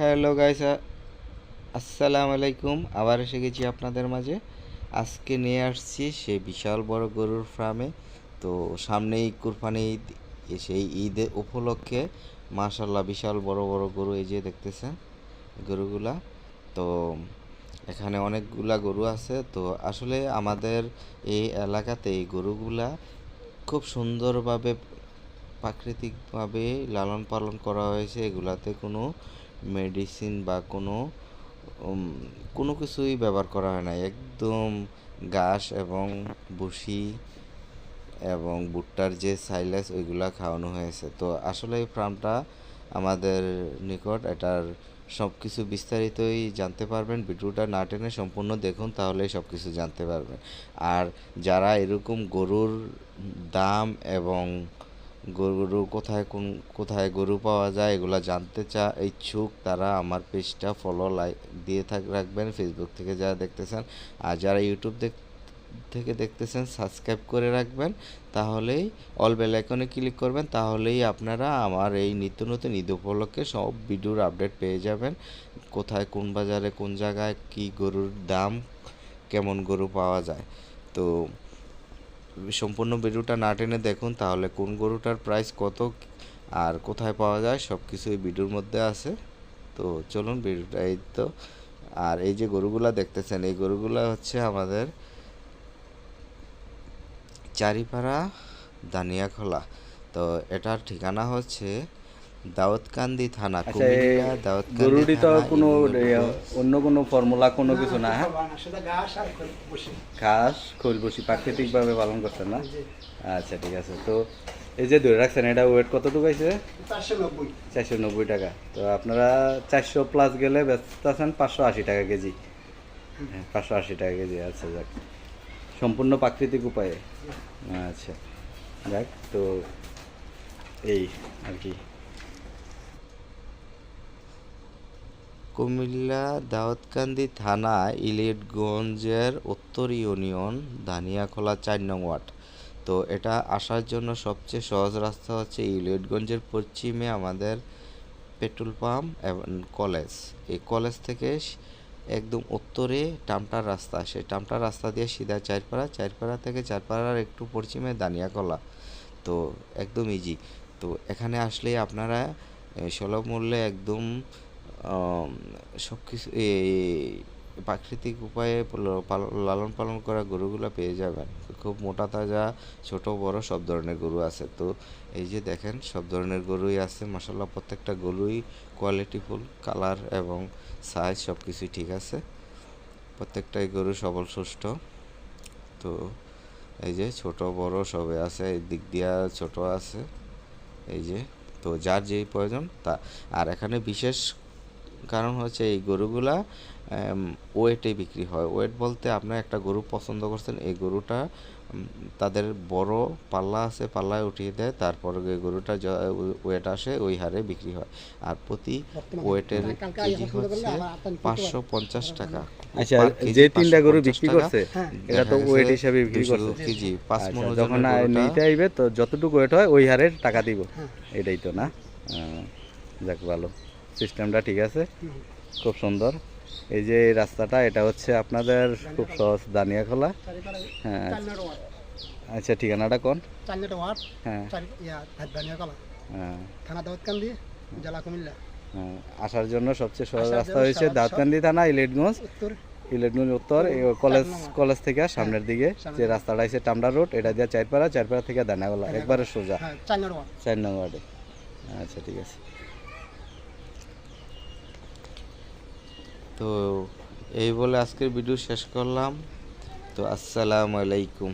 Hello guys আসসালামু আলাইকুম। আবার এসে গেছি আপনাদের মাঝে। আজকে নিয়ে আসছি সে বিশাল বড় গরুর ফার্মে তো সামনেই কুরবানি ঈদ সেই ঈদ উপলক্ষে মাশাল্লাহ বিশাল বড় বড় গরু এই যে দেখতেছেন গরুগুলা। তো এখানে অনেকগুলা গরু আছে। তো আসলে আমাদের এই এলাকাতে এই গরুগুলা খুব সুন্দরভাবে প্রাকৃতিকভাবে লালন পালন করা হয়েছে। এগুলাতে কোনো মেডিসিন বা কোনো কোনো কিছুই ব্যবহার করা হয় না। একদম ঘাস এবং ভুসি এবং ভুট্টার যে সাইলেস ওইগুলা খাওয়ানো হয়েছে। তো আসলে এই ফার্মটা আমাদের নিকট এটার সব কিছু বিস্তারিতই জানতে পারবেন। ভিডিওটা না টেনে সম্পূর্ণ দেখুন, তাহলেই সব কিছু জানতে পারবেন। আর যারা এরকম গরুর দাম এবং গরু কোথায় কোন, কোথায় গরু পাওয়া যায় এগুলা জানতে চা, ইচ্ছুক তারা আমার পেজটা ফলো লাইক দিয়ে থাক, রাখবেন। ফেসবুক থেকে যারা দেখতেছেন, আর যারা ইউটিউব দেখ, থেকে দেখতেছেন সাবস্ক্রাইব করে রাখবেন। তাহলেই অল বেল আইকনে ক্লিক করবেন, তাহলেই আপনারা আমার এই নিত্য নতুন ঈদ উপলক্ষে সব ভিডিওর আপডেট পেয়ে যাবেন। কোথায়, কোন বাজারে, কোন জায়গায়, কি গরুর দাম, কেমন গরু পাওয়া যায়। তো সম্পূর্ণ ভিডিওটা না টেনে দেখুন, তাহলে কোন গরুটার প্রাইস কত আর কোথায় পাওয়া যায় সব কিছু এই ভিডিওর মধ্যে আছে। তো চলুন ভিডিওটা এই তো। আর এই যে গরুগুলা দেখতেছেন, এই গরুগুলা হচ্ছে আমাদের চারিপাড়া দানিয়াখোলা। তো এটার ঠিকানা হচ্ছে দাউদকান্দি থানা আচ্ছা কুমিল্লা দাউদকান্দি তো কোনো অন্য কোনো ফর্মুলা কোনো কিছু না হ্যাঁ? ঘাস আর খোল বসি প্রাকৃতিকভাবে পালন করছেন না? আচ্ছা ঠিক আছে। তো এই যে ধরে রাখছেন এটা ওয়েট কতটুকু আছে চারশো নব্বই। চারশো নব্বই টাকা। তো আপনারা চারশো প্লাস গেলে ব্যস্ত আছেন পাঁচশো আশি টাকা কেজি। হ্যাঁ পাঁচশো আশি টাকা কেজি আচ্ছা যাক। সম্পূর্ণ প্রাকৃতিক উপায়ে। আচ্ছা যাক তো এই আর কি। কুমিল্লা দাউদকান্দি থানা ইলিয়টগঞ্জের উত্তর ইউনিয়ন ধানিয়াখোলা চার নং ওয়ার্ড। তো এটা আসার জন্য সবচেয়ে সহজ রাস্তা হচ্ছে ইলিয়টগঞ্জের পশ্চিমে আমাদের পেট্রোল পাম্প এবং কলেজ। এই কলেজ থেকে একদম উত্তরে টামটার রাস্তা। সেই টামটার রাস্তা দিয়ে সিধা চারপাড়া চারপাড়া থেকে চারপাড়ার একটু পশ্চিমে দানিয়াকলা তো একদম ইজি তো এখানে আসলেই আপনারা সুলভ মূল্যে একদম সব কিছু প্রাকৃতিক উপায়ে লালন পালন করা গরুগুলো পেয়ে যাবেন। খুব মোটা, তাজা, ছোট, বড় সব ধরনের গরু আছে। তো এই যে দেখেন, সব ধরনের গরুই আছে। মাসাল্লাহ প্রত্যেকটা গরুই কোয়ালিটিফুল কালার এবং সাইজ সব কিছুই ঠিক আছে। প্রত্যেকটাই গরু সবল সুস্থ তো এই যে ছোট, বড় সবে আছে, এই দিক দিয়া ছোট আছে। এই যে, তো যার যেই প্রয়োজন তা, আর এখানে বিশেষ কারণ হচ্ছে এই গরুগুলা ওয়েটে বিক্রি হয়। ওয়েট বলতে আপনার একটা গরু পছন্দ করছেন এই গরুটা তাদের বড় পাল্লা আছে পাল্লায় উঠিয়ে দেয় তারপরে ওই গরুটা ওয়েট আসে ওই হারে বিক্রি হয়। আর প্রতি ওয়েটের কেজি হচ্ছে পাঁচশো পঞ্চাশ টাকা। আচ্ছা যে তিনটা গরু বিক্রি। করছে হ্যাঁ। এটা তো ওয়েট হিসাবে বিক্রি 200 করছে। কেজি পাঁচ আচ্ছা, মন যখন নিতে আইবে তো যতটুকু ওয়েট হয় ওই হারে টাকা দিব। এটাই তো না? যাক ভালো। সিস্টেমটা ঠিক আছে? খুব সুন্দর। এই যে এই রাস্তাটা এটা হচ্ছে আপনাদের খুব সহজ দানিয়াখোলা হ্যাঁ ওয়ার্ড আচ্ছা ঠিকানাটা কোন? হ্যাঁ। হ্যাঁ, হ্যাঁ। আসার জন্য সবচেয়ে সহজ রাস্তা হয়েছে দাঁতকান্দি থানা ইলেটগঞ্জ। ইলেটগঞ্জ উত্তর কলেজ কলেজ থেকে সামনের দিকে যে রাস্তাটা আছে টামডা রোড এটা দিয়ে চারপাড়া চারপাড়া থেকে দানাগোলা একবারে সোজা। হ্যাঁ চার নম্বর ওয়ার্ডে। আচ্ছা ঠিক আছে। তো এই বলে আজকের ভিডিও শেষ করলাম। তো আসসালামু আলাইকুম।